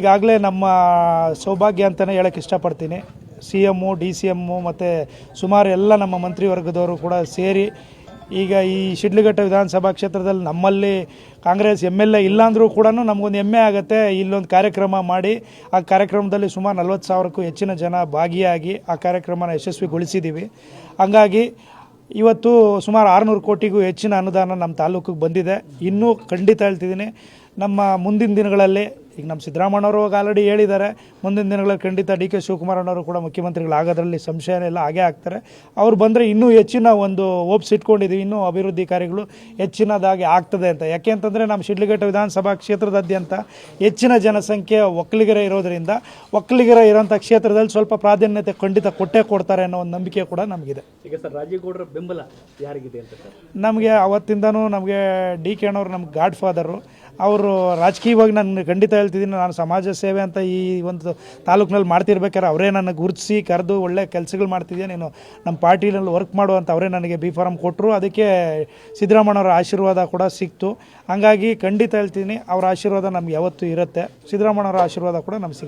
ಈಗಾಗಲೇ ನಮ್ಮ ಸೌಭಾಗ್ಯ ಅಂತಲೇ ಹೇಳಕ್ಕೆ ಇಷ್ಟಪಡ್ತೀನಿ. C M D C M ಮತ್ತು ಸುಮಾರು ಎಲ್ಲ ನಮ್ಮ ಮಂತ್ರಿವರ್ಗದವರು ಕೂಡ ಸೇರಿ ಈಗ ಈ ಶಿಡ್ಲಘಟ್ಟ ವಿಧಾನಸಭಾ ಕ್ಷೇತ್ರದಲ್ಲಿ ನಮ್ಮಲ್ಲಿ ಕಾಂಗ್ರೆಸ್ ಎಂ ಎಲ್ ಎ ಇಲ್ಲಾಂದರೂ ಕೂಡ ನಮಗೊಂದು ಹೆಮ್ಮೆ ಆಗುತ್ತೆ. ಇಲ್ಲೊಂದು ಕಾರ್ಯಕ್ರಮ ಮಾಡಿ ಆ ಕಾರ್ಯಕ್ರಮದಲ್ಲಿ ಸುಮಾರು ನಲ್ವತ್ತು ಸಾವಿರಕ್ಕೂ ಹೆಚ್ಚಿನ ಜನ ಭಾಗಿಯಾಗಿ ಆ ಕಾರ್ಯಕ್ರಮನ ಯಶಸ್ವಿಗೊಳಿಸಿದ್ದೀವಿ ಹಂಗಾಗಿ ಇವತ್ತು ಸುಮಾರು ಆರುನೂರು ಕೋಟಿಗೂ ಹೆಚ್ಚಿನ ಅನುದಾನ ನಮ್ಮ ತಾಲೂಕಿಗೆ ಬಂದಿದೆ. ಇನ್ನೂ ಖಂಡಿತ ಹೇಳ್ತಿದ್ದೀನಿ, ನಮ್ಮ ಮುಂದಿನ ದಿನಗಳಲ್ಲಿ ಈಗ ನಮ್ಮ ಸಿದ್ದರಾಮಣ್ಣವರು ಆಲ್ರೆಡಿ ಹೇಳಿದ್ದಾರೆ. ಮುಂದಿನ ದಿನಗಳಲ್ಲಿ ಖಂಡಿತ ಡಿ ಕೆ ಶಿವಕುಮಾರಣ್ಣವರು ಕೂಡ ಮುಖ್ಯಮಂತ್ರಿಗಳಾಗೋದ್ರಲ್ಲಿ ಸಂಶಯನೇ ಇಲ್ಲ ಹಾಗೆ ಆಗ್ತಾರೆ. ಅವ್ರು ಬಂದರೆ ಇನ್ನೂ ಹೆಚ್ಚಿನ ಒಂದು ಓಪ್ಸ್ ಇಟ್ಕೊಂಡಿದ್ದೀವಿ ಇನ್ನೂ ಅಭಿವೃದ್ಧಿ ಕಾರ್ಯಗಳು ಹೆಚ್ಚಿನದಾಗಿ ಆಗ್ತದೆ ಅಂತ. ಯಾಕೆ ಅಂತಂದರೆ ನಮ್ಮ ಶಿಡ್ಲಘಟ್ಟ ವಿಧಾನಸಭಾ ಕ್ಷೇತ್ರದಾದ್ಯಂತ ಹೆಚ್ಚಿನ ಜನಸಂಖ್ಯೆ ಒಕ್ಕಲಿಗರ ಇರೋದರಿಂದ ಒಕ್ಕಲಿಗರ ಇರೋಂಥ ಕ್ಷೇತ್ರದಲ್ಲಿ ಸ್ವಲ್ಪ ಪ್ರಾಧಾನ್ಯತೆ ಖಂಡಿತ ಕೊಟ್ಟೇ ಕೊಡ್ತಾರೆ ಅನ್ನೋ ಒಂದು ನಂಬಿಕೆ ಕೂಡ ನಮಗಿದೆ. ಈಗ ಸರ್ ರಾಜೇಗೌಡರ ಬೆಂಬಲ ಯಾರಿಗಿದೆ ಅಂತ ಸರ್? ನಮಗೆ ಅವತ್ತಿಂದನೂ ನಮಗೆ ಡಿ ಕೆ ಅಣ್ಣವ್ರು ನಮ್ಗೆ ಗಾಡ್ ಫಾದರು ಅವರು ರಾಜಕೀಯವಾಗಿ ನಾನು ಖಂಡಿತ ಹೇಳ್ತಿದ್ದೀನಿ, ನಾನು ಸಮಾಜ ಸೇವೆ ಅಂತ ಈ ಒಂದು ತಾಲೂಕಿನಲ್ಲಿ ಮಾಡ್ತಿರ್ಬೇಕಾದ್ರೆ ಅವರೇ ನನ್ನ ಗುರುತಿಸಿ ಕರೆದು ಒಳ್ಳೆ ಕೆಲಸಗಳು ಮಾಡ್ತಿದ್ದೀನಿ ನೀನು? ನಮ್ಮ ಪಾರ್ಟಿನಲ್ಲಿ ವರ್ಕ್ ಮಾಡುವಂಥ ಅವರೇ ನನಗೆ ಬಿ ಫಾರಮ್ ಕೊಟ್ಟರು ಅದಕ್ಕೆ ಸಿದ್ದರಾಮಣ್ಣವರ ಆಶೀರ್ವಾದ ಕೂಡ ಸಿಕ್ತು. ಹಂಗಾಗಿ ಖಂಡಿತ ಹೇಳ್ತೀನಿ ಅವರ ಆಶೀರ್ವಾದ ನಮ್ಗೆ ಯಾವತ್ತೂ ಇರುತ್ತೆ. ಸಿದ್ದರಾಮಣ್ಣವರ ಆಶೀರ್ವಾದ ಕೂಡ ನಮ್ಗೆ ಸಿಗುತ್ತೆ.